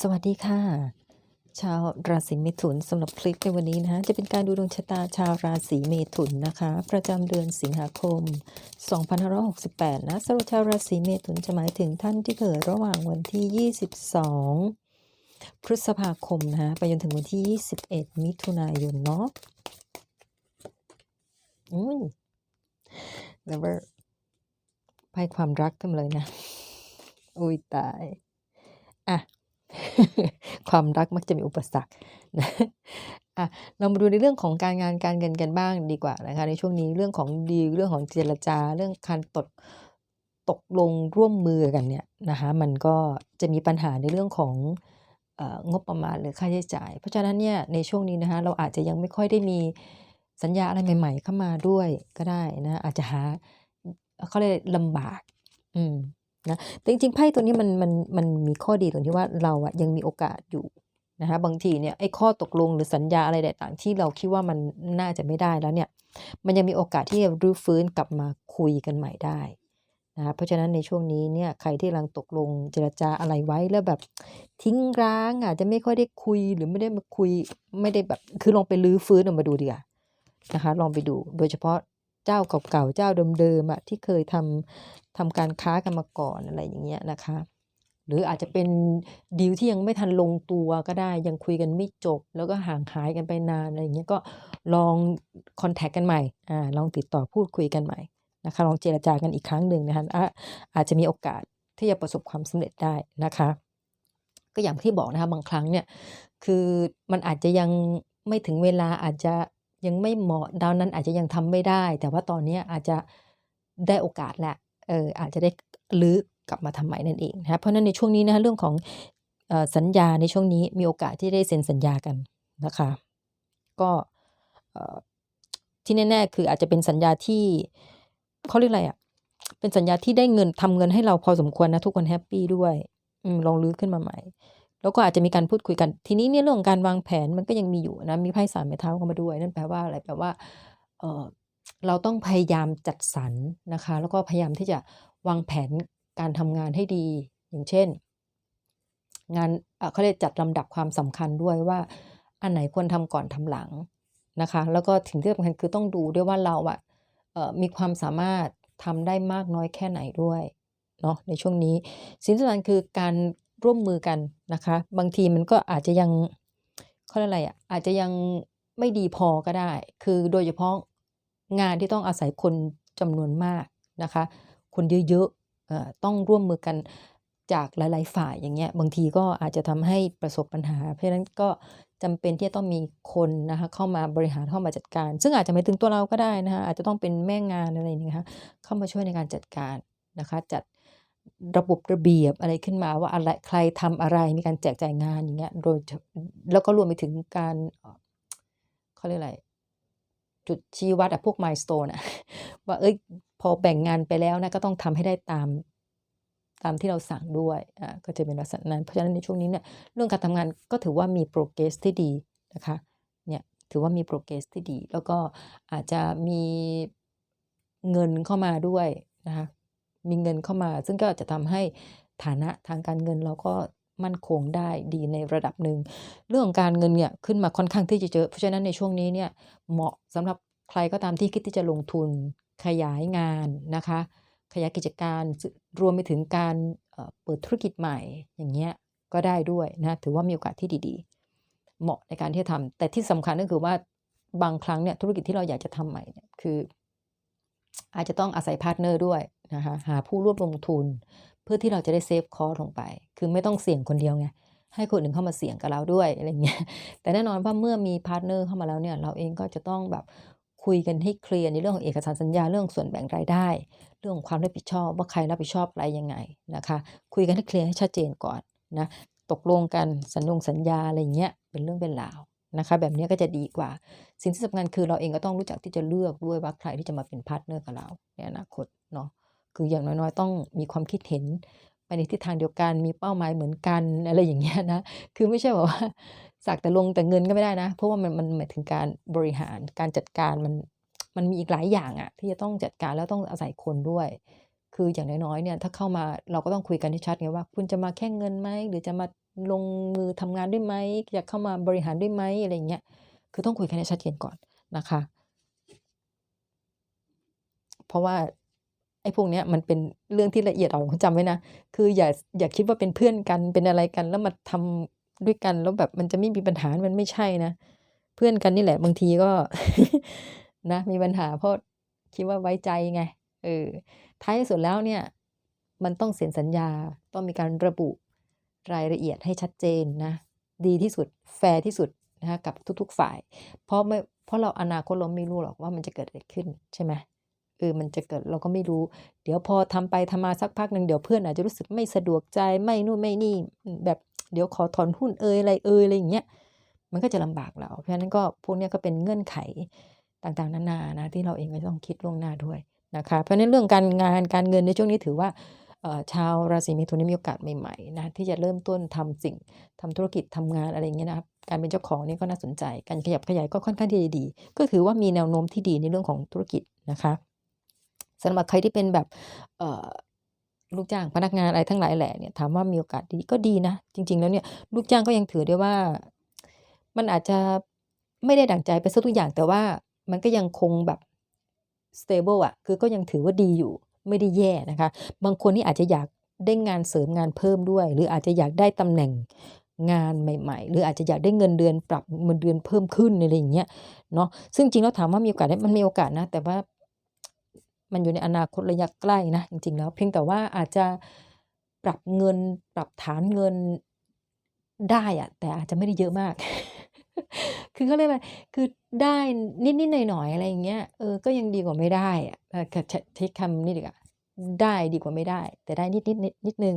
สวัสดีค่ะ ชาวราศีเมถุนสำหรับคลิปในวันนี้นะคะจะเป็นการดูดวงชะตาชาวราศีเมถุนนะคะ ประจำเดือนสิงหาคม 2568 นะสำหรับชาวราศีเมถุนจะหมายถึงท่านที่เกิดระหว่างวันที่ 22 พฤษภาคมนะคะไปจนถึงวันที่ 21 มิถุนายนเนาะอุ้ยแล้วก็ไพ่ความรักกันมเลยนะ อุ้ยตาย อะ ความรักมักจะมีอุปสรรคนะอะเรามาดูในเรื่องของการงานการเงินกันบ้างดีกว่านะคะในช่วงนี้เรื่องของดีเรื่องของเจรจา เรื่องการตกตกลงร่วมมือกันเนี่ยนะคะมันก็จะมีปัญหาในเรื่องของเอ่องบประมาณหรือค่าใช้จ่าย เพราะฉะนั้นเนี่ยในช่วงนี้นะคะเราอาจจะยังไม่ค่อยได้มีสัญญาอะไรใหม่ ๆ เข้ามาด้วยก็ได้นะอาจจะหาเขาเรียกลำบาก อืม นะแต่จริงๆไพ่ตัวนี้มันมันมันมีข้อดีตรงที่ว่าเราอะยังมีโอกาสอยู่นะคะบางทีเนี่ยไอ้ข้อตกลงหรือสัญญาอะไรต่างๆที่เราคิดว่ามันน่าจะไม่ได้แล้วเนี่ย มันยังมีโอกาสที่จะรื้อฟื้นกลับมาคุยกันใหม่ได้นะเพราะฉะนั้นในช่วงนี้เนี่ยใครที่กำลังตกลงเจรจาอะไรไว้แล้วแบบทิ้งร้างอาจจะไม่ค่อยได้คุยหรือไม่ได้มาคุยไม่ได้แบบคือลองไปรื้อฟื้นออกมาดูดีกว่านะคะลองไปดูโดยเฉพาะเจ้าเก่าๆเจ้าเดิมๆอะที่เคยทำ ทำการค้ากันมาก่อนอะไรอย่างเงี้ยนะคะ หรืออาจจะเป็นดีลที่ยังไม่ทันลงตัวก็ได้ยังคุยกันไม่จบ แล้วก็ห่างหายกันไปนานอะไรอย่างเงี้ยก็ลองคอนแทคกันใหม่อ่าลองติดต่อพูดคุยกันใหม่นะคะลองเจรจากันอีกครั้งหนึ่งนะคะออาจจะมีโอกาสที่จะประสบความสำเร็จได้นะคะ ก็อย่างที่บอกนะคะบางครั้งเนี่ยคือมันอาจจะยังไม่ถึงเวลาอาจจะยังไม่เหมาะดาวนั้นอาจจะยังทำไม่ได้ แต่ว่าตอนนี้อาจจะได้โอกาสแหละ เอออาจจะได้ลื้อกลับมาทำใหม่นั่นเองนะคะเพราะนั้นในช่วงนี้นะคะเรื่องของออสัญญาในช่วงนี้มีโอกาสที่ได้เซ็นสัญญากันนะคะ ก็ที่แน่ๆคืออาจจะเป็นสัญญาที่เขาเรียกอะไรอะเป็นสัญญาที่ได้เงินทำเงินให้เราพอสมควรนะทุกคนแฮปปี้ด้วยอลองลื้อขึ้นมาใหม่ แล้วก็อาจจะมีการพูดคุยกัน ทีนี้เนี่ยเรื่องของการวางแผนมันก็ยังมีอยู่นะมีไพ่สามไม้เท้าเข้ามาด้วย นั่นแปลว่าอะไรแปลว่าเออ เราต้องพยายามจัดสรรนะคะ แล้วก็พยายามที่จะวางแผนการทำงานให้ดี อย่างเช่น งานเขาเรียกจัดลำดับความสำคัญด้วยว่า อันไหนควรทำก่อนทำหลังนะคะ แล้วก็ถึงที่สำคัญคือต้องดูด้วยว่าเราอะมีความสามารถทำได้มากน้อยแค่ไหนด้วยเนาะในช่วงนี้สิ่งสำคัญคือการร่วมมือกันนะคะ บางทีมันก็อาจจะยังเขาเรียกอะไรอะอาจจะยังไม่ดีพอก็ได้ คือโดยเฉพาะ งานที่ต้องอาศัยคนจำนวนมากนะคะ คนเยอะๆต้องร่วมมือกันจากหลาย ๆ ฝ่ายอย่างเงี้ยบางทีก็อาจจะทำให้ประสบปัญหา เพราะฉะนั้นก็จำเป็นที่จะต้องมีคนนะคะเข้ามาบริหารเข้ามาจัดการ ซึ่งอาจจะไม่ถึงตัวเราก็ได้นะคะอาจจะต้องเป็นแม่งานอะไรอย่างเงี้ยนะคะเข้ามาช่วยในการจัดการนะคะจัดระบบระเบียบอะไรขึ้นมาว่าอะไรใครทำอะไรมีการแจกจ่ายงานอย่างเงี้ยโดยแล้วก็รวมไปถึงการเขาเรียกอะไร จุดชี้วัดอะพวก milestone อะว่าเอ้ยพอแบ่งงานไปแล้วนะก็ต้องทำให้ได้ตามตามที่เราสั่งด้วยอ่าก็จะเป็นลักษณะนั้น เพราะฉะนั้นในช่วงนี้เนี่ยเรื่องการทำงานก็ถือว่ามี progress ที่ดีนะคะเนี่ยถือว่ามี progress ที่ดี แล้วก็อาจจะมีเงินเข้ามาด้วยนะคะมีเงินเข้ามา ซึ่งก็จะทำให้ฐานะทางการเงินเราก็ มั่นคงได้ดีในระดับหนึ่งเรื่องของการเงินเนี่ยขึ้นมาค่อนข้างที่จะเยอะเพราะฉะนั้นในช่วงนี้เนี่ยเหมาะสำหรับใครก็ตามที่คิดที่จะลงทุนขยายงานนะคะ ขยายกิจการรวมไปถึงการเปิดธุรกิจใหม่อย่างเงี้ยก็ได้ด้วยนะถือว่ามีโอกาสที่ดีๆ เหมาะในการที่จะทำแต่ที่สำคัญก็คือว่าบางครั้งเนี่ยธุรกิจที่เราอยากจะทำใหม่เนี่ยคือ อาจจะต้องอาศัยพาร์ทเนอร์ด้วยนะคะหาผู้ร่วมลงทุน เพื่อที่เราจะได้เซฟคอลงไป คือไม่ต้องเสี่ยงคนเดียวไง ให้คนอื่นเข้ามาเสี่ยงกับเราด้วยอะไรเงี้ย แต่แน่นอนว่าเมื่อมีพาร์ทเนอร์เข้ามาแล้วเนี่ย เราเองก็จะต้องแบบคุยกันให้เคลียร์ในเรื่องของเอกสารสัญญาเรื่องส่วนแบ่งรายได้ เรื่องของความรับผิดชอบว่าใครรับผิดชอบอะไรยังไงนะคะ คุยกันให้เคลียร์ให้ชัดเจนก่อนนะ ตกลงกันสัญญงสัญญาอะไรเงี้ยเป็นเรื่องเป็นราวนะคะแบบนี้ก็จะดีกว่า สิ่งที่สำคัญคือเราเองก็ต้องรู้จักที่จะเลือกด้วยว่าใครที่จะมาเป็นพาร์ทเนอร์กับเราในอนาคตเนาะ คืออย่างน้อยๆ ต้องมีความคิดเห็นไปในทิศทางเดียวกัน มีเป้าหมายเหมือนกันอะไรอย่างเงี้ยนะ คือไม่ใช่แบบว่าสักแต่ลงแต่เงินก็ไม่ได้นะ เพราะว่ามันมันหมายถึงการบริหารการจัดการมันมันมีอีกหลายอย่างอะที่จะต้องจัดการแล้วต้องอาศัยคนด้วย คืออย่างน้อยๆเนี่ยถ้าเข้ามาเราก็ต้องคุยกันให้ชัดไงว่า คุณจะมาแค่เงินไหมหรือจะมาลงมือทำงานด้วยไหมอยากเข้ามาบริหารด้วยไหมอะไรอย่างเงี้ยคือต้องคุยกันให้ชัดเจนก่อนนะคะ เพราะว่า ไอ้พวกเนี้ยมันเป็นเรื่องที่ละเอียดอ่อนจำไว้นะ คืออย่าอย่าคิดว่าเป็นเพื่อนกันเป็นอะไรกัน แล้วมาทำด้วยกันแล้วแบบมันจะไม่มีปัญหา มันไม่ใช่นะ เพื่อนกันนี่แหละบางทีก็นะ มีปัญหาเพราะคิดว่าไว้ใจไง เออ ท้ายสุดแล้วเนี่ย มันต้องเซ็นสัญญา ต้องมีการระบุรายละเอียดให้ชัดเจนนะ ดีที่สุด แฟร์ที่สุดนะคะกับทุก ๆ ฝ่าย เพราะไม่ เพราะเราอนาคตเราไม่รู้หรอกว่ามันจะเกิดอะไรขึ้นใช่ไหม เออมันจะเกิดเราก็ไม่รู้ เดี๋ยวพอทำไปทำมาสักพักหนึ่งเดี๋ยวเพื่อนอาจจะรู้สึกไม่สะดวกใจไม่นู่นไม่นี่แบบเดี๋ยวขอถอนหุ้นเอ่ยอะไรเอ่ยอะไรอย่างเงี้ยมันก็จะลำบากเรา เพราะฉะนั้นก็พวกนี้ก็เป็นเงื่อนไขต่างๆ นานานะที่เราเองก็ต้องคิดล่วงหน้าด้วยนะคะเพราะฉะนั้นเรื่องการงานการเงินในช่วงนี้ถือว่าชาวราศีเมถุนมีโอกาสใหม่ๆนะที่จะเริ่มต้นทำสิ่งทำธุรกิจทำงานอะไรเงี้ยนะครับการเป็นเจ้าของนี่ก็น่าสนใจ การขยับขยายก็ค่อนข้างที่จะดี ก็ถือว่ามีแนวโน้มที่ดีในเรื่องของธุรกิจนะคะ สำหรับใครที่เป็นแบบลูกจ้างพนักงานอะไรทั้งหลายแหล่เนี่ยถามว่ามีโอกาสดีก็ดีนะ จริง ๆ แล้วเนี่ยลูกจ้างก็ยังถือได้ว่า มันอาจจะไม่ได้ดั่งใจไปซะทุกอย่าง แต่ว่ามันก็ยังคงแบบ stable อะคือก็ยังถือว่าดีอยู่ไม่ได้แย่นะคะ บางคนนี่อาจจะอยากได้งานเสริมงานเพิ่มด้วย หรืออาจจะอยากได้ตำแหน่งงานใหม่ ๆ หรืออาจจะอยากได้เงินเดือนปรับเงินเดือนเพิ่มขึ้นอะไรอย่างเงี้ยเนาะซึ่งจริงแล้วถามว่ามีโอกาสได้มันมีโอกาสนะ แต่ว่า มันอยู่ในอนาคตระยะใกล้นะจริงๆแล้ว เพียงแต่ว่าอาจจะปรับเงินปรับฐานเงินได้อะแต่อาจจะไม่ได้เยอะมาก คือเขาเรียกว่าคือได้นิดๆหน่อยๆอะไรอย่างเงี้ยเออก็ยังดีกว่าไม่ได้อะใช้คำนี้ดีกว่าได้ดีกว่าไม่ได้ แต่ได้นิดๆนิดนิดนึง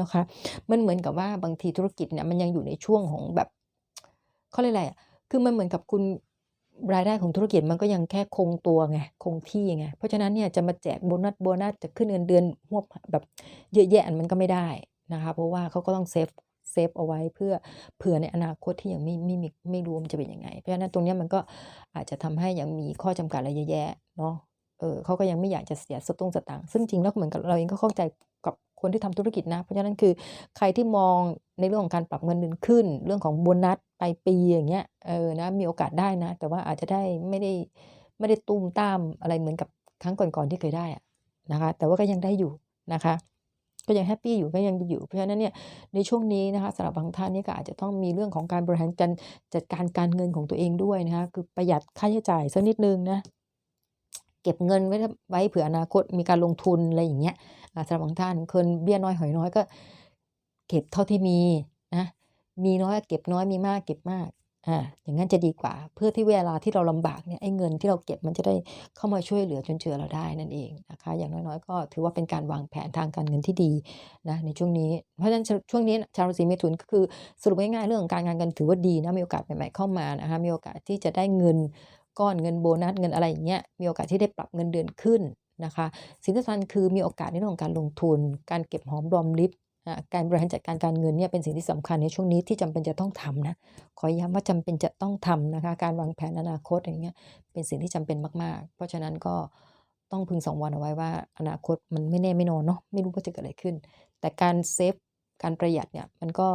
นะคะ มันเหมือนกับว่าบางทีธุรกิจเนี่ยมันยังอยู่ในช่วงของแบบเขาเรียกอะไรอะคือมันเหมือนกับคุณ รายได้ของธุรกิจมันก็ยังแค่คงตัวไงคงที่ไงเพราะฉะนั้นเนี่ยจะมาแจกโบนัสโบนัสจะขึ้นเงินเดือนหวบแบบเยอะแยะมันก็ไม่ได้นะคะเพราะว่าเขาก็ต้องเซฟเซฟเอาไว้เพื่อเผื่อในอนาคตที่ยังไม่ไม่มีไม่รู้มันจะเป็นยังไง เพราะฉะนั้นตรงนี้มันก็อาจจะทำให้ยังมีข้อจำกัดอะไรเยอะแยะเนาะเออเขาก็ยังไม่อยากจะเสียสตุ้งสตางค์ซึ่งจริงแล้วเหมือนกับเราเองก็เข้าใจ คนที่ทำธุรกิจนะ เพราะฉะนั้นคือใครที่มองในเรื่องของการปรับเงินเดือนขึ้น เรื่องของโบนัสไปปีอย่างเงี้ยเออนะมีโอกาสได้นะ แต่ว่าอาจจะได้ไม่ได้ไม่ได้ตุ้มตามอะไรเหมือนกับครั้งก่อนๆที่เคยได้นะคะ แต่ว่าก็ยังได้อยู่นะคะ ก็ยังแฮปปี้อยู่ก็ยังอยู่ เพราะฉะนั้นเนี่ยในช่วงนี้นะคะสำหรับบางท่านนี่ก็อาจจะต้องมีเรื่องของการบริหารจัดการการเงินของตัวเองด้วยนะคะคือประหยัดค่าใช้จ่ายสักนิดนึงนะ เก็บเงินไว้ไว้เผื่ออนาคตมีการลงทุนอะไรอย่างเงี้ยสำหรับบางท่านคนเบี้ยน้อยหอยน้อยก็ เก็บเท่าที่มีนะมีน้อยก็เก็บน้อยมีมากเก็บมากอ่าอย่างนั้นจะดีกว่า เพื่อที่เวลาที่เราลำบากเนี่ยไอ้เงินที่เราเก็บมันจะได้เข้ามาช่วยเหลือจนเจือเราได้นั่นเองนะคะอย่างน้อยๆ ก็ถือว่าเป็นการวางแผนทางการเงินที่ดีนะในช่วงนี้ เพราะฉะนั้นช่วงนี้ชาวราศีเมถุนก็คือสรุปง่ายๆเรื่องของการงานกันถือว่าดีนะมีโอกาสใหม่ๆเข้ามานะคะมีโอกาสที่จะได้เงิน ก้อนเงินโบนัสเงินอะไรอย่างเงี้ยมีโอกาสที่ได้ปรับเงินเดือนขึ้นนะคะสิ่งที่สำคัญคือมีโอกาสในเรื่องของการลงทุน การเก็บหอมรอมริบการบริหารจัดการการเงินเนี่ยเป็นสิ่งที่สำคัญในช่วงนี้ที่จำเป็นจะต้องทำนะขอย้ำว่าจำเป็นจะต้องทำนะคะการวางแผนอนาคตอย่างเงี้ยเป็นสิ่งที่จำเป็นมาก ๆ เพราะฉะนั้นก็ต้องพึงสังวรเอาไว้ว่า อนาคตมันไม่แน่ไม่นอนเนาะไม่รู้ว่าจะเกิดอะไรขึ้น แต่การเซฟการประหยัดเนี่ยมันก็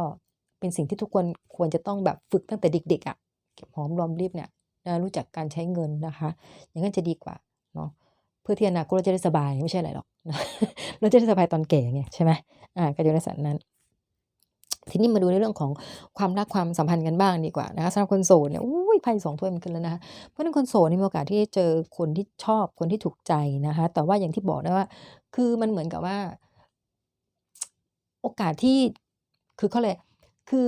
เป็นสิ่งที่ทุกคนควรจะต้องแบบฝึกตั้งแต่เด็กๆอะ่ะเก็บหอมรอมริบเนี่ย นะรู้จักการใช้เงินนะคะ อย่างนั้นจะดีกว่าเนาะเพื่อที่อนาคตเราจะได้สบายไม่ใช่อะไรหรอกนะเราจะได้สบายตอนแก่ไงใช่ไหมอ่าก็อยู่ในสันนั้น ทีนี้มาดูในเรื่องของความรักความสัมพันธ์กันบ้างดีกว่านะคะสำหรับคนโสดเนี่ยอุ้ยไพ่สองถ้วยมันขึ้นแล้วนะคะเพราะนั้นคนโสดนี่มีโอกาสที่จะเจอคนที่ชอบคนที่ถูกใจนะคะ แต่ว่าอย่างที่บอกนะว่า คือมันเหมือนกับว่า โอกาสที่คือเขาเลยคือ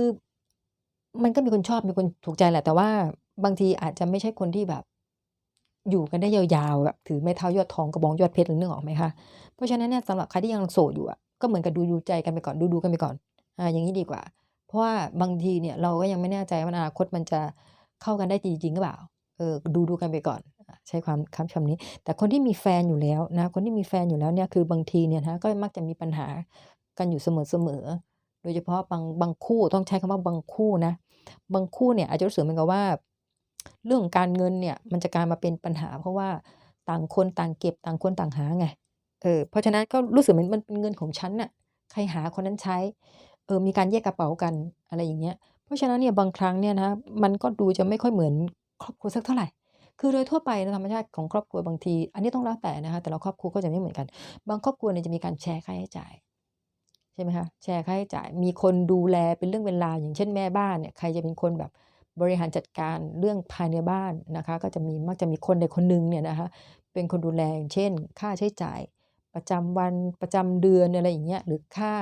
มันก็มีคนชอบมีคนถูกใจแหละ แต่ว่า บางทีอาจจะไม่ใช่คนที่แบบ อยู่กันได้ยาวๆแบบถือไม้เท้ายอดทองกระบองยอดเพชรหรือนึกออกไหมคะเพราะฉะนั้นเนี่ยสำหรับใครที่ยังโสดอยู่อะก็เหมือนกับดูดูใจกันไปก่อนดูดูกันไปก่อนอ่าอย่างนี้ดีกว่า เพราะว่าบางทีเนี่ยเราก็ยังไม่แน่ใจว่าอนาคตมันจะเข้ากันได้จริงๆหรือเปล่าเออดูดูกันไปก่อนใช้ความคำคำนี้ แต่คนที่มีแฟนอยู่แล้วนะคนที่มีแฟนอยู่แล้วเนี่ยคือบางทีเนี่ยนะก็มักจะมีปัญหากันอยู่เสมอๆโดยเฉพาะบางบางคู่ต้องใช้คำว่าบางคู่นะ บางคู่เนี่ยอาจจะรู้สึกเหมือนกับว่า เรื่องการเงินเนี่ยมันจะกลายมาเป็นปัญหา เพราะว่าต่างคนต่างเก็บต่างคนต่างหาไงเออเพราะฉะนั้นก็รู้สึกเหมือนมันเป็นเงินของฉันน่ะใครหาคนนั้นใช้เออมีการแยกกระเป๋ากันอะไรอย่างเงี้ยเพราะฉะนั้นเนี่ยบางครั้งเนี่ยนะมันก็ดูจะไม่ค่อยเหมือนครอบครัวสักเท่าไหร่ คือโดยทั่วไปธรรมชาติของครอบครัวบางที อันนี้ต้องแล้วแต่นะคะแต่ละครอบครัวก็จะไม่เหมือนกัน บางครอบครัวเนี่ยจะมีการแชร์ค่าใช้จ่ายใช่ไหมคะแชร์ค่าใช้จ่ายมีคนดูแลเป็นเรื่องเป็นราอย่างเช่นแม่บ้านเนี่ยใครจะเป็นคนแบบ บริหารจัดการเรื่องภายในบ้านนะคะ ก็จะมีมักจะมีคนใดคนหนึ่งเนี่ยนะคะ เป็นคนดูแลเช่น ค่าใช้จ่ายประจำวันประจำเดือนอะไรอย่างเงี้ยหรือค่า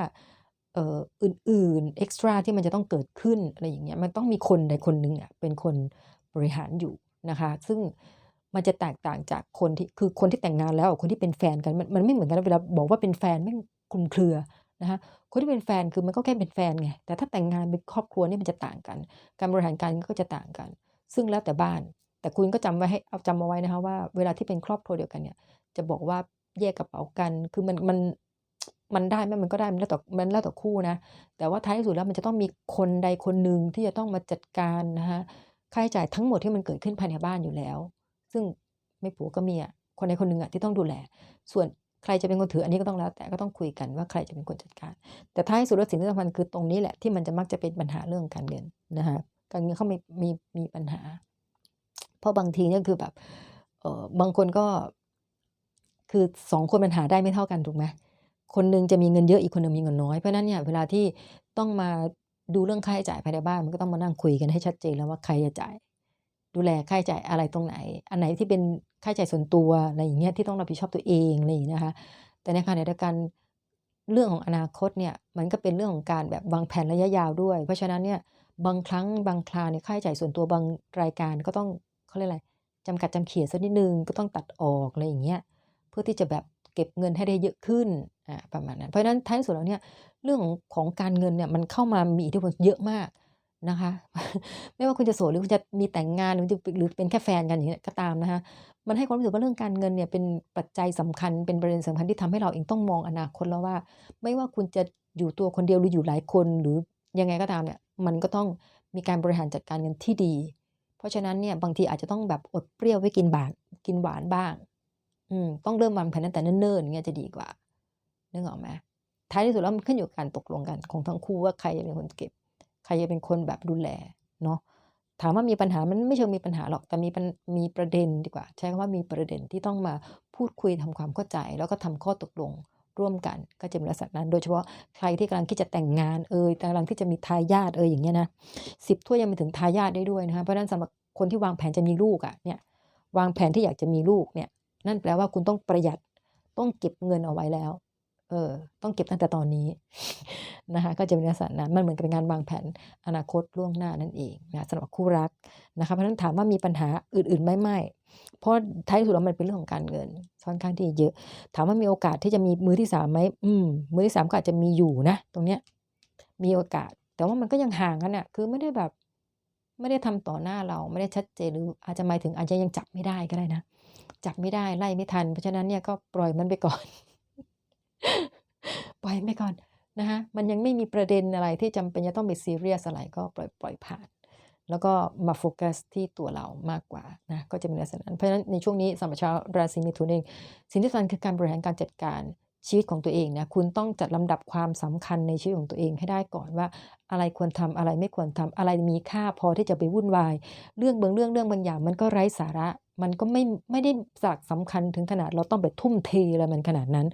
เอ่ออื่นๆเอ็กซ์ตร้าที่มันจะต้องเกิดขึ้นอะไรอย่างเงี้ยมันต้องมีคนใดคนหนึ่งอะเป็นคนบริหารอยู่นะคะ ซึ่งมันจะแตกต่างจากคนที่คือคนที่แต่งงานแล้วคนที่เป็นแฟนกันมันมันไม่เหมือนกันเวลาบอกว่าเป็นแฟนแม่คลุมเครือ นะคะคนที่เป็นแฟนคือมันก็แค่เป็นแฟนไงแต่ถ้าแต่งงานเป็นครอบครัวนี่มันจะต่างกัน การบริหารการก็จะต่างกัน ซึ่งแล้วแต่บ้าน แต่คุณก็จำไว้ให้เอาจำเอาไว้นะคะว่าเวลาที่เป็นครอบครัวเดียวกันเนี่ยจะบอกว่าแยกกระเป๋ากัน คือมันมันมันได้ไหมมันก็ได้มันแล้วแต่มันแล้วแต่คู่นะ แต่ว่าท้ายที่สุดแล้วมันจะต้องมีคนใดคนหนึ่งที่จะต้องมาจัดการนะคะค่าใช้จ่ายทั้งหมดที่มันเกิดขึ้นภายในบ้านอยู่แล้ว ซึ่งไม่ผัวก็เมียคนใดคนหนึ่งอะที่ต้องดูแล ส่วน ใครจะเป็นคนถืออันนี้ก็ต้องแล้ว แต่ก็ต้องคุยกันว่าใครจะเป็นคนจัดการ แต่ท้ายสุดแล้วสิ่งที่สำคัญคือตรงนี้แหละที่มันจะมักจะเป็นปัญหาเรื่องการเงินนะคะการเงินเขามีมีมีปัญหา เพราะบางทีเนี่ยคือแบบเออบางคนก็คือสองคนมันหาได้ไม่เท่ากันถูกไหมคนหนึงจะมีเงินเยอะอีกคนหนึงมีเงินน้อยเพราะนั้นเนี่ยเวลาที่ต้องมาดูเรื่องค่าใช้จ่ายภายในบ้านมันก็ต้องมานั่งคุยกันให้ชัดเจนแล้วว่าใครจะจ่าย ดูแลค่าใช้จ่ายอะไรตรงไหน อันไหนที่เป็นค่าใช้จ่ายส่วนตัวอะไรอย่างเงี้ยที่ต้องรับผิดชอบตัวเองอะไรอย่างเงี้ยนะคะ แต่ในขณะเดียวกันเรื่องของอนาคตเนี่ยมันก็เป็นเรื่องของการแบบวางแผนระยะยาวด้วย เพราะฉะนั้นเนี่ยบางครั้งบางคราเนี่ยค่าใช้จ่ายส่วนตัวบางรายการก็ต้องเขาเรียกอะไรจำกัดจำเขียสักนิดนึงก็ต้องตัดออกอะไรอย่างเงี้ยเพื่อที่จะแบบเก็บเงินให้ได้เยอะขึ้นอ่าประมาณนั้นเพราะฉะนั้นท้ายสุดแล้วเนี่ยเรื่องของของการเงินเนี่ยมันเข้ามามีอิทธิพลเยอะมาก นะคะ ไม่ว่าคุณจะโสดหรือคุณจะมีแต่งงานหรือจะหรือเป็นแค่แฟนกันอย่างเงี้ยก็ตามนะคะมันให้ความรู้สึกว่าเรื่องการเงินเนี่ยเป็นปัจจัยสำคัญเป็นประเด็นสำคัญที่ทำให้เราเองต้องมองอนาคตแล้วว่า ไม่ว่าคุณจะอยู่ตัวคนเดียวหรืออยู่หลายคนหรือยังไงก็ตามเนี่ยมันก็ต้องมีการบริหารจัดการเงินที่ดี เพราะฉะนั้นเนี่ยบางทีอาจจะต้องแบบอดเปรี้ยวไว้กินบานกินหวานบ้างอืมต้องเริ่มวางแผนตั้งแต่เนิ่นๆอย่างเงี้ยจะดีกว่านึกออกไหมท้ายที่สุดแล้วมันขึ้นอยู่กับการตกลงกันของทั้งคู่ว่าใครจะเป็นคนเก็บ ใครจะเป็นคนแบบดูแลเนาะถามว่ามีปัญหามันไม่เชิงมีปัญหาหรอกแต่มีมีประเด็นดีกว่า ใช้คำว่ามีประเด็นที่ต้องมาพูดคุยทำความเข้าใจ แล้วก็ทำข้อตกลงร่วมกันก็จะเป็นลักษณะนั้น โดยเฉพาะใครที่กำลังที่จะแต่งงานเอ่ยกำลังที่จะมีทายาทเอ่ยอย่างเงี้ยนะสิบถ้วยยังไปถึงทายาทได้ด้วยนะคะเพราะฉะนั้นสำหรับคนที่วางแผนจะมีลูกอะ่ะเนี่ยวางแผนที่อยากจะมีลูกเนี่ยนั่นแปลว่าคุณต้องประหยัดต้องเก็บเงินเอาไว้แล้ว เออต้องเก็บตั้งแต่ตอนนี้นะคะก็จะเป็นลักษณะนั้นมันเหมือนกับเป็นการวางแผนอนาคตล่วงหน้านั่นเองนะสำหรับคู่รักนะคะเพราะฉะนั้นถามว่ามีปัญหาอื่นๆไหม่ไม่เพราะท้ายสุดแล้วมันเป็นเรื่องของการเงินค่อนข้างที่เยอะ ถามว่ามีโอกาสที่จะมีมือที่สามไหมอืมมือที่สามก็อาจจะมีอยู่นะ ตรงเนี้ยมีโอกาส แต่ว่ามันก็ยังห่างกันอะคือไม่ได้แบบไม่ได้ทำต่อหน้าเราไม่ได้ชัดเจนหรืออาจจะหมายถึงอาจจะยังจับไม่ได้ก็ได้นะ จับไม่ได้ไล่ไม่ทัน เพราะฉะนั้นเนี่ยก็ปล่อยมันไปก่อน ปล่อยไปก่อนนะคะมันยังไม่มีประเด็นอะไรที่จำเป็นจะต้องไปซีเรียสอะไรก็ปล่อยปล่อยผ่าน แล้วก็มาโฟกัสที่ตัวเรามากกว่านะก็จะเป็นลักษณะนั้นเพราะฉะนั้นในช่วงนี้สำหรับชาวราศีมิถุนเองสิ่งที่สำคัญคือการบริหารการจัดการชีวิตของตัวเองนะคุณต้องจัดลำดับความสำคัญในชีวิตของตัวเองให้ได้ก่อนว่า อะไรควรทำอะไรไม่ควรทำอะไรมีค่าพอที่จะไปวุ่นวาย เรื่องบางเรื่องเรื่องบางอย่างมันก็ไร้สาระ มันก็ไม่ไม่ได้สากสำคัญถึงขนาดเราต้องไปทุ่มเทอะไรมันขนาดนั้น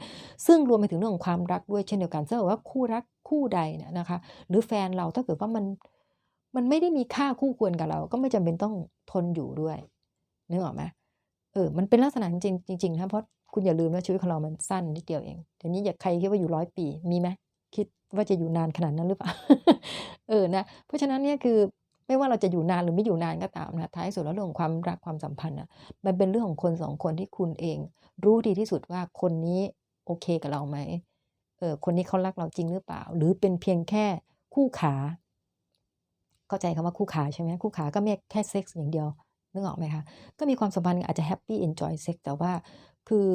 ซึ่งรวมไปถึงเรื่องของความรักด้วยเช่นเดียวกันเกิดว่าคู่รักคู่ใดเนี่ยนะคะ หรือแฟนเราถ้าเกิดว่ามันมันไม่ได้มีค่าคู่ควรกับเรา ก็ไม่จำเป็นต้องทนอยู่ด้วยนึกออกไหมเออ มันเป็นลักษณะจริงจริงนะเพราะคุณอย่าลืมว่าชีวิตของเรามันสั้นนิดเดียวเองเดี๋ยวนี้อย่าใครคิดว่าอยู่ร้อยปีมีไหมคิดว่าจะอยู่นานขนาดนั้นหรือเปล่า เออนะ เพราะฉะนั้นเนี่ยคือ ไม่ว่าเราจะอยู่นานหรือไม่อยู่นานก็ตามนะท้ายสุดแล้วเรื่องความรักความสัมพันธ์อะมันเป็นเรื่องของคนสองคนที่คุณเอง รู้ดีที่สุดว่าคนนี้โอเคกับเราไหมเออคนนี้เขารักเราจริงหรือเปล่า หรือเป็นเพียงแค่คู่ขา เข้าใจคำว่าคู่ขาใช่ไหมคู่ขาก็ไม่แค่เซ็กส์อย่างเดียวนึกออกไหมคะก็มีความสัมพันธ์อาจจะแฮปปี้เอนจอยเซ็กแต่ว่าคือ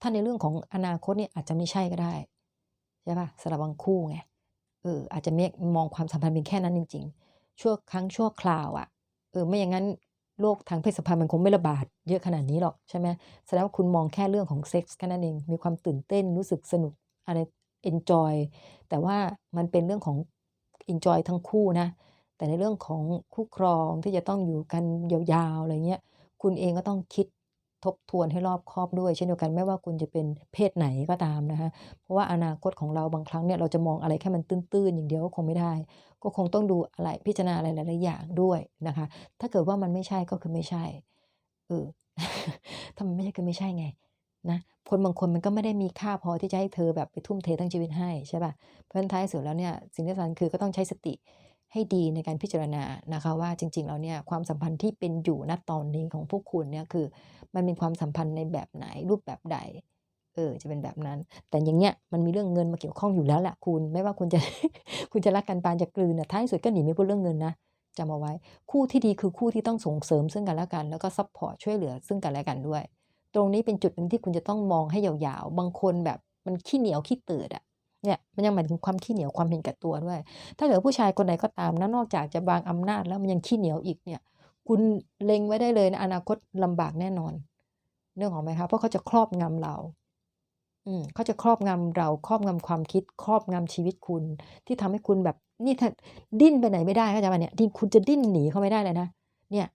ถ้าในเรื่องของอนาคตเนี่ยอาจจะไม่ใช่ก็ได้ใช่ปะสำหรับบางคู่ไงเอออาจจะมมองความสัมพันธ์เป็นแค่นั้นจริง ๆ ชั่วครั้งชั่วคราวอะ่ะเออไม่อย่างนั้นโรคทางเพศสัมพันธ์มันคงไม่ระบาดเยอะขนาดนี้หรอกใช่ไหมแสดงว่าคุณมองแค่เรื่องของเซ็กส์แค่นั้นเองมีความตื่นเต้นรู้สึกสนุกอะไรเอนจอยแต่ว่ามันเป็นเรื่องของเอนจอยทั้งคู่นะ แต่ในเรื่องของคู่ครองที่จะต้องอยู่กันยาวๆอะไรเงี้ย คุณเองก็ต้องคิด ทบทวนให้รอบครอบด้วย เช่นเดียวกันไม่ว่าคุณจะเป็นเพศไหนก็ตามนะคะเพราะว่าอนาคตของเราบางครั้งเนี่ยเราจะมองอะไรแค่มันตื้นๆ อย่างเดียวก็คงไม่ได้ ก็คงต้องดูอะไรพิจารณาอะไรหลายๆอย่างด้วยนะคะ ถ้าเกิดว่ามันไม่ใช่ก็คือไม่ใช่เออถ้ามันไม่ใช่คือไม่ใช่ไงนะคนบางคนมันก็ไม่ได้มีค่าพอที่จะให้เธอแบบไปทุ่มเททั้งชีวิตให้ใช่เปล่าเพราะฉะนั้นท้ายสุดแล้วเนี่ยสิ่งที่สำคัญคือก็ต้องใช้สติ ให้ดีในการพิจารณานะคะว่าจริงๆแล้วเนี่ยความสัมพันธ์ที่เป็นอยู่ณตอนนี้ของพวกคุณเนี่ยคือมันเป็นความสัมพันธ์ในแบบไหนรูปแบบใดเออจะเป็นแบบนั้น แต่อย่างเงี้ยมันมีเรื่องเงินมาเกี่ยวข้องอยู่แล้วแหละคุณไม่ว่าคุณจะคุณจะรักกันปานจะกลืนน่ะท้ายสุดก็หนีไม่พ้นเรื่องเงินนะจำเอาไว้คู่ที่ดีคือคู่ที่ต้องส่งเสริมซึ่งกันและกัน แล้วก็ซัปพอร์ตช่วยเหลือซึ่งกันและกันด้วย ตรงนี้เป็นจุดหนึ่งที่คุณจะต้องมองให้ยาวๆ บางคนแบบมันขี้เหนียวขี้ตืดอะ เนี่ยมันยังหมายถึงความขี้เหนียวความเห็นแก่ตัวด้วย ถ้าเกิดผู้ชายคนไหนก็ตามนะนอกจากจะวางอำนาจแล้วมันยังขี้เหนียวอีกเนี่ย คุณเล็งไว้ได้เลยนะอนาคตลำบากแน่นอนเนึกองอกไหมคะเพราะเขาจะครอบงำเราอืมเขาจะครอบงำเราครอบงำความคิด ครอบงำชีวิตคุณ ที่ทำให้คุณแบบนี่ถ้าดิ้นไปไหนไม่ได้เข้าใจเปล่าเนี่ยที่คุณจะดิ้นหนีเขาไม่ได้เลยนะเนี่ย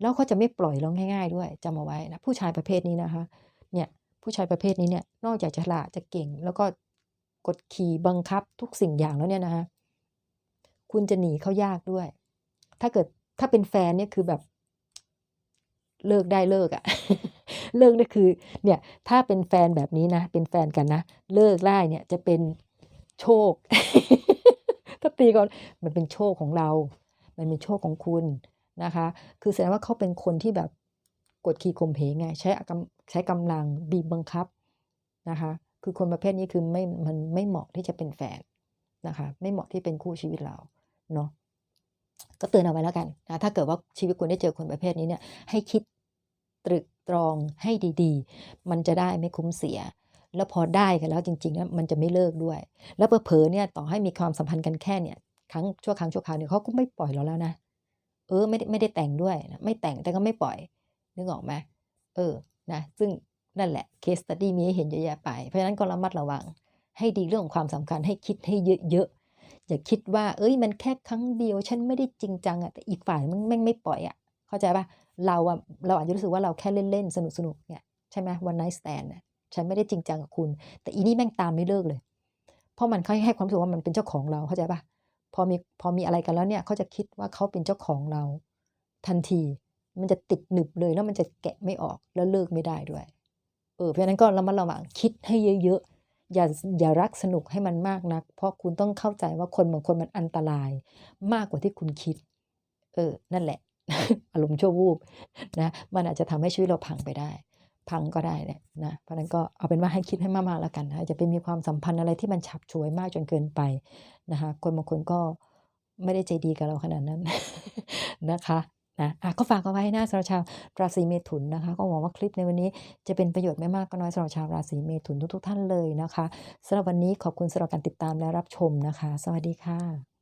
แล้วเขาจะไม่ปล่อยเราง่ายๆด้วยจำเอาไว้นะผู้ชายประเภทนี้นะคะ เนี่ยผู้ชายประเภทนี้เนี่ยนอกจากจะฉลาดจะเก่งแล้วก็ กดขี่บังคับทุกสิ่งอย่างแล้วเนี่ยนะคะคุณจะหนีเขายากด้วย ถ้าเกิดถ้าเป็นแฟนเนี่ยคือแบบ เลิกได้เลิกอะเลิกนี่คือ เนี่ย ถ้าเป็นแฟนแบบนี้นะ เป็นแฟนกันนะ เลิกได้เนี่ยจะเป็นโชค ถ้าตีก่อนมันเป็นโชคของเรา มันเป็นโชคของคุณนะคะ คือแสดงว่าเขาเป็นคนที่แบบกดขี่ข่มเหงไง ใช้กำใช้กำลังบีบบังคับนะคะ คือคนประเภทนี้คือไม่มันไม่เหมาะที่จะเป็นแฟนนะคะ ไม่เหมาะที่เป็นคู่ชีวิตเราเนาะก็เตือนเอาไว้แล้วกันนะถ้าเกิดว่าชีวิตคุณได้เจอคนประเภทนี้เนี่ยให้คิดตรึกตรองให้ดีๆ มันจะได้ไม่คุ้มเสีย แล้วพอได้กันแล้วจริงๆนี่ยมันจะไม่เลิกด้วย แล้วเผลอเนี่ยต่อให้มีความสัมพันธ์กันแค่เนี่ยครั้งชั่วครั้งชั่วคราวเนี่ยเขาก็ไม่ปล่อยเราแล้วนะเออไม่ได้ไม่ได้แต่งด้วยนะไม่แต่งแต่ก็ไม่ปล่อยนึกออกไหมเออนะซึ่ง นั่นแหละ case study มีให้เห็นเยอะแยะไป เพราะฉะนั้นก็ระมัดระวัง ให้ดีเรื่องของความสำคัญให้คิดให้เยอะๆ อย่าคิดว่าเฮ้ยมันแค่ครั้งเดียวฉันไม่ได้จริงจังอะแต่อีกฝ่ายมันแม่งไม่ปล่อยอะเข้าใจปล่าเราอะเราอาจจะรู้สึกว่าเราแค่เล่นๆ สนุกๆเนี่ยใช่ไหม one night stand น่ะฉันไม่ได้จริงจังกับคุณ แต่อีนี่แม่งตามไม่เลิกเลย เพราะมันเขาให้ความรู้สึกว่ามันเป็นเจ้าของเราเข้าใจปล่าพอมีพอมีอะไรกันแล้วเนี่ยเขาจะคิดว่าเขาเป็นเจ้าของเรา ทันที มันจะติดหนึบเลยแล้วมันจะแกะไม่ออกแล้วเลิกไม่ได้ด้วย เออเพราะนั้นก็ระมัดระวังคิดให้เยอะๆ อย่าอย่ารักสนุกให้มันมากนัก เพราะคุณต้องเข้าใจว่าคนบางคนมันอันตราย มากกว่าที่คุณคิด เออ นั่นแหละ อารมณ์ชั่ววูบนะมันอาจจะทำให้ชีวิตเราพังไปได้ พังก็ได้แหละนะเพราะนั้นก็เอาเป็นว่าให้คิดให้มากๆแล้วกันนะอย่าไปมีความสัมพันธ์อะไรที่มันฉับฉวยมากจนเกินไปนะคะคนบางคนก็ไม่ได้ใจดีกับเราขนาดนั้นนะคะ นะก็ฝากเอาไว้นะสำหรับชาวราศีเมถุนนะคะ ก็หวังว่าคลิปในวันนี้จะเป็นประโยชน์ไม่มากก็น้อยสำหรับชาวราศีเมถุนทุกๆท่านเลยนะคะสำหรับวันนี้ขอบคุณสำหรับการติดตามและรับชมนะคะ สวัสดีค่ะ